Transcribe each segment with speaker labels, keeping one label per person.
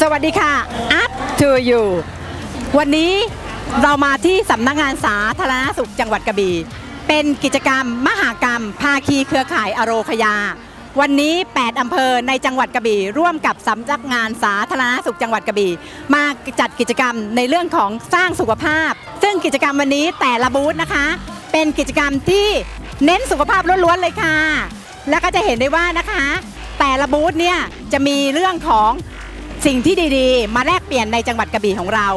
Speaker 1: สวัสดีค่ะ up to you วันนี้เรามาที่สำนักงานสาธารณสุขจังหวัดกระบี่ เป็นกิจกรรม มหากรรม ภาคีเครือข่ายอโรคยา วันนี้ 8 อำเภอในจังหวัดกระบี่ ร่วมกับสำนักงานสาธารณสุขจังหวัดกระบี่ มาจัดกิจกรรมในเรื่องของสร้างสุขภาพ ซึ่งกิจกรรมวันนี้แต่ละบูธนะคะ เป็นกิจกรรมที่เน้นสุขภาพล้วนๆเลยค่ะ แล้วก็จะเห็นได้ว่านะคะ แต่ละบูธเนี่ยจะมีเรื่องของสิ่งที่ดีๆ มาแลกเปลี่ยนในจังหวัดกระบี่ของเรา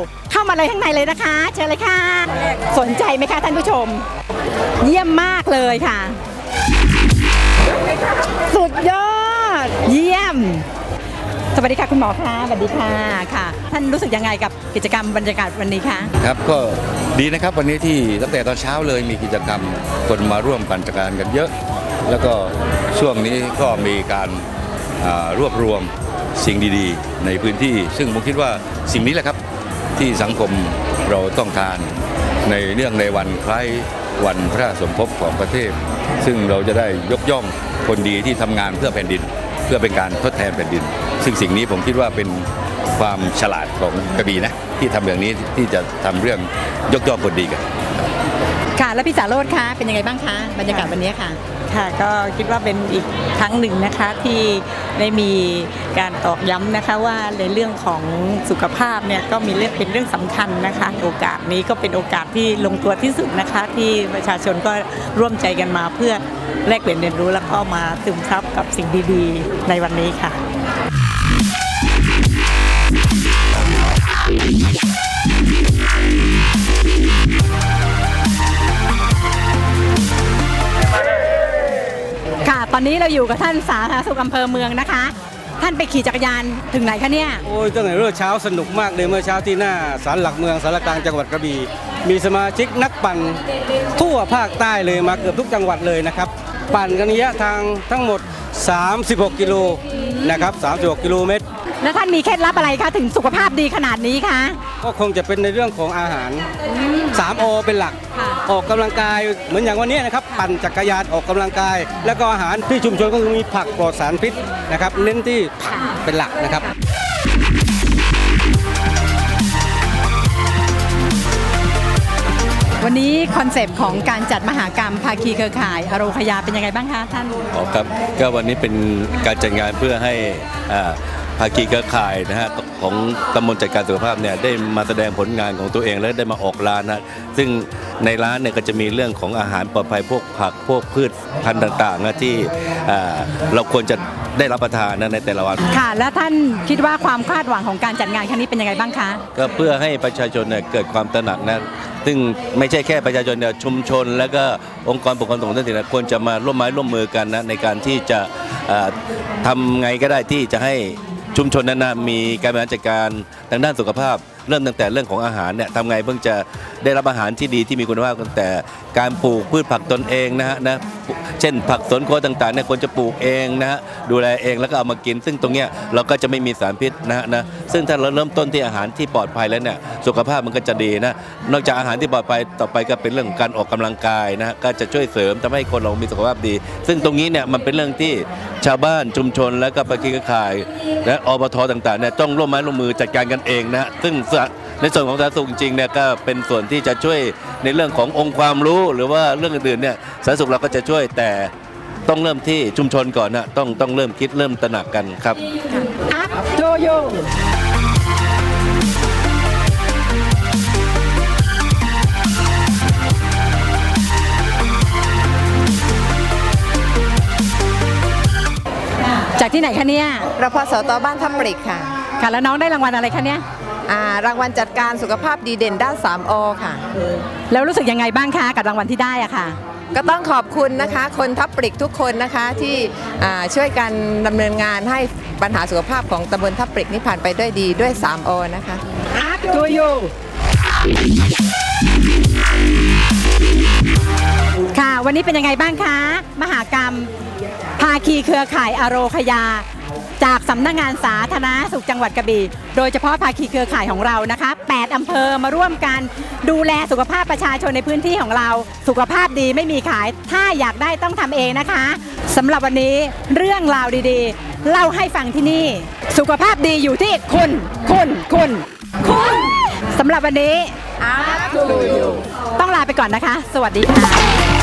Speaker 1: ามาเลยข้างในเลยนะคะ เชิญเลยค่ะ สนใจไหมคะท่านผู้ชม เยี่ยมมากเลยค่ะ สุดยอด เยี่ยม สวัสดีค่ะคุณหมอคะสวัสดีค่ะค่ะ ท่านรู้สึกยังไงกับกิจกรรมบรรยากาศวันนี้คะ
Speaker 2: ครับก็ดีนะครับวันนี้ที่ตั้งแต่ตอนเช้าเลยมีกิจกรรมคนมาร่วมปั่นจักรยานกันเยอะ แล้วก็ช่วงนี้ก็มีการรวบรวมสิ่งดีๆ ในพื้นที่ ซึ่งผมคิดว่าสิ่งนี้แหละครับ ที่สังคมเราต้องการในเรื่องในวันคล้ายวันพระสมภพของประเทศ ซึ่งเราจะได้ยกย่องคนดีที่ทำงานเพื่อแผ่นดิน เพื่อเป็นการทดแทนแผ่นดิน ซึ่งสิ่งนี้ผมคิดว่าเป็นความฉลาดของกระบี่นะ ที่ทำอย่างนี้ที่จะทำเรื่องยกย่องคนดีกัน
Speaker 1: แล้วพี่สาโรธคะเป็นยังไงบ้างคะบรรยากาศวันนี้ค่ะ
Speaker 3: ค่ะก็คิดว่าเป็นอีกครั้งหนึ่งนะคะที่ได้มีการตอกย้ำนะคะว่าในเรื่องของสุขภาพเนี่ยก็มีเรื่องเป็นเรื่องสำคัญนะคะ โอกาสนี้ก็เป็นโอกาสที่ลงตัวที่สุดนะคะ ที่ประชาชนก็ร่วมใจกันมาเพื่อแลกเปลี่ยนเรียนรู้แล้วก็มาซึมซับกับสิ่งดีๆ ในวันนี้ค่ะ
Speaker 1: ตอนนี้เราอยู่กับท่านสาธารณสุขอำเภอเมืองนะคะ ท่านไปขี่จักรยานถึงไหนคะเนี่ย
Speaker 4: โอ้ยตั้งแต่เริ่มเช้าสนุกมากเลยเมื่อเช้าที่หน้าศาลหลักเมืองสารกลางจังหวัดกระบี่มีสมาชิกนักปั่นทั่วภาคใต้เลยมาเกือบทุกจังหวัดเลยนะครับ ปั่นกันระยะทางทั้งหมด 36 กิโลนะครับ 36 กิโลเมตร
Speaker 1: แล้วท่านมีเคล็ดลับอะไรคะถึงสุขภาพดีขนาดนี้คะ
Speaker 4: ก็คงจะเป็นในเรื่องของอาหาร3โอเป็นหลัก
Speaker 1: ค่ะ
Speaker 4: ออกกำลังกายเหมือนอย่างวันนี้นะครับ ปั่นจักรยานออกกำลังกาย แล้วก็อาหารที่ชุมชนก็คือมีผักปลอดสารพิษนะครับเน้นที่ผักเป็นหลักนะครับ
Speaker 1: วันนี้คอนเซปต์ของการจัดมหากรรมภาคีเครือข่ายอโรคยาเป็นยังไงบ้างคะท่าน
Speaker 5: อ๋อครับก็วันนี้เป็นการจัดงานเพื่อให้อ่า ภาคีเครือข่ายนะฮะของตำบลจัดการสุขภาพเนี่ยได้มาแสดงผลงานของตัวเองและได้มาออกร้านนะซึ่งในร้านเนี่ยก็จะมีเรื่องของอาหารปลอดภัยพวกผักพวกพืชพันธุ์ต่างๆนะที่อ่าเราควรจะได้รับประทานนะในแต่ละวัน
Speaker 1: ค่ะ แล้วท่านคิดว่าความคาดหวังของการจัดงานครั้งนี้เป็นยังไงบ้างคะ
Speaker 5: ก็เพื่อให้ประชาชนเนี่ยเกิดความตระหนักนะซึ่งไม่ใช่แค่ประชาชนเนี่ยชุมชน แล้วก็องค์กรปกครองส่งท้องถิ่นนะควรจะมาร่วมไม้ร่วมมือกันนะในการที่จะเอ่อทำไงก็ได้ที่จะให้ ชุมชนนั้นนะมีการบริหารจัดการทางด้านสุขภาพเริ่มตั้งแต่เรื่องของอาหารเนี่ยทำไงเพิ่งจะได้รับอาหารที่ดีที่มีคุณภาพตั้งแต่การปลูกพืชผักตนเองนะฮะนะเช่นผักสวนครัวต่างๆเนี่ยควรจะปลูกเองนะฮะดูแลเองแล้วก็เอามากิน ซึ่งตรงเนี้ยเราก็จะไม่มีสารพิษนะฮะนะซึ่งถ้าเราเริ่มต้นที่อาหารที่ปลอดภัยแล้วเนี่ยสุขภาพมันก็จะดีนะนอกจากอาหารที่ปลอดภัยต่อไปก็เป็นเรื่องของการออกกำลังกายนะฮะก็จะช่วยเสริมทำให้คนเรามีสุขภาพดี ซึ่งตรงนี้เนี่ยมันเป็นเรื่องที่ชาวบ้านชุมชนและก็ประกิจข่ายและอบทต่างๆเนี่ยต้องร่วมไม้ร่วมมือจัดการกันเองนะซึ่งในส่วนของสาธารณสุขจริงๆเนี่ยก็เป็นส่วนที่จะช่วยในเรื่องขององค์ความรู้ หรือว่าเรื่องอื่นๆเนี่ยสาธารณสุขเราก็จะช่วยแต่ต้องเริ่มที่ชุมชนก่อนนะต้องต้องเริ่มคิดเริ่มตระหนักกันครับ
Speaker 1: up to you จากที่ไหนคะเนี่ย
Speaker 6: รพสตบ้านทับปริกค่ะ
Speaker 1: ค่ะ แล้วน้องได้รางวัลอะไรคะเนี่ย
Speaker 6: อ่า รางวัลจัดการสุขภาพดีเด่นด้าน 3อค่ะ
Speaker 1: แล้วรู้สึกยังไงบ้างคะกับรางวัลที่ได้อะค่ะ
Speaker 6: ก็ต้องขอบคุณนะคะ คนทับปริกทุกคนนะคะที่อ่าช่วยกันดำเนินงานให้ปัญหาสุขภาพของตำบลทับปริกนี้ผ่านไปด้วยดีด้วย 3อนะคะ
Speaker 1: up to you ค่ะ วันนนี้เป็นยังไงบ้างคะ มหากรรม ภาคีเครือข่ายอโรคยา จากสำนักงงานสาธารณสุขจังหวัดกระบี่โดยเฉพาะภาคีเครือข่ายของเรานะคะ 8 อำเภอมาร่วมกันดูแลสุขภาพประชาชนในพื้นที่ของเรา สุขภาพดีไม่มีขาย ถ้าอยากได้ต้องทำเองนะคะสำหรับวันนี้เรื่องราวดีๆ เล่าให้ฟังที่นี่ สุขภาพดีอยู่ที่คุณ คุณ คุณ คุณสำหรับวันนี้ ต้องลาไปก่อนนะคะ สวัสดีค่ะ